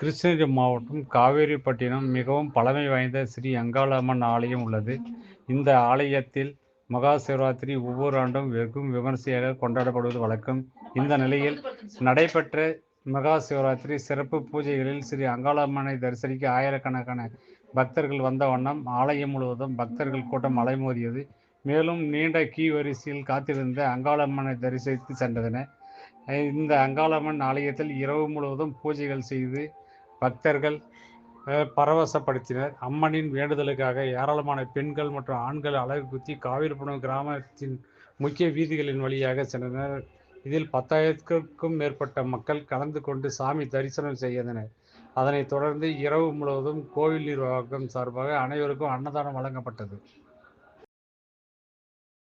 கிருஷ்ணகிரி மாவட்டம் காவேரிப்பட்டினம் மிகவும் பழமை வாய்ந்த ஸ்ரீ அங்காளம்மன் ஆலயம் உள்ளது. இந்த ஆலயத்தில் மகா சிவராத்திரி ஒவ்வொரு ஆண்டும் வெகும் விமர்சையாக கொண்டாடப்படுவது வழக்கம். இந்த நிலையில் நடைபெற்ற மகா சிவராத்திரி சிறப்பு பூஜைகளில் ஸ்ரீ அங்காளம்மனை தரிசனிக்க ஆயிரக்கணக்கான பக்தர்கள் வந்த வண்ணம் ஆலயம் முழுவதும் பக்தர்கள் கூட்டம் அலைமோதியது. மேலும் நீண்ட கீ வரிசையில் காத்திருந்த அங்காளம்மனை தரிசித்து சென்றனர். இந்த அங்காளம்மன் ஆலயத்தில் இரவு முழுவதும் பூஜைகள் செய்து பக்தர்கள் பரவசப்படுத்தினர். அம்மனின் வேண்டுதலுக்காக ஏராளமான பெண்கள் மற்றும் ஆண்கள் அழகு குத்தி காவிரிப்புணம் கிராமத்தின் முக்கிய வீதிகளின் வழியாக சென்றனர். இதில் பத்தாயிரத்திற்கும் மேற்பட்ட மக்கள் கலந்து கொண்டு சாமி தரிசனம் செய்தனர். அதனைத் தொடர்ந்து இரவு முழுவதும் கோவில் நிர்வாகம் சார்பாக அனைவருக்கும் அன்னதானம் வழங்கப்பட்டது.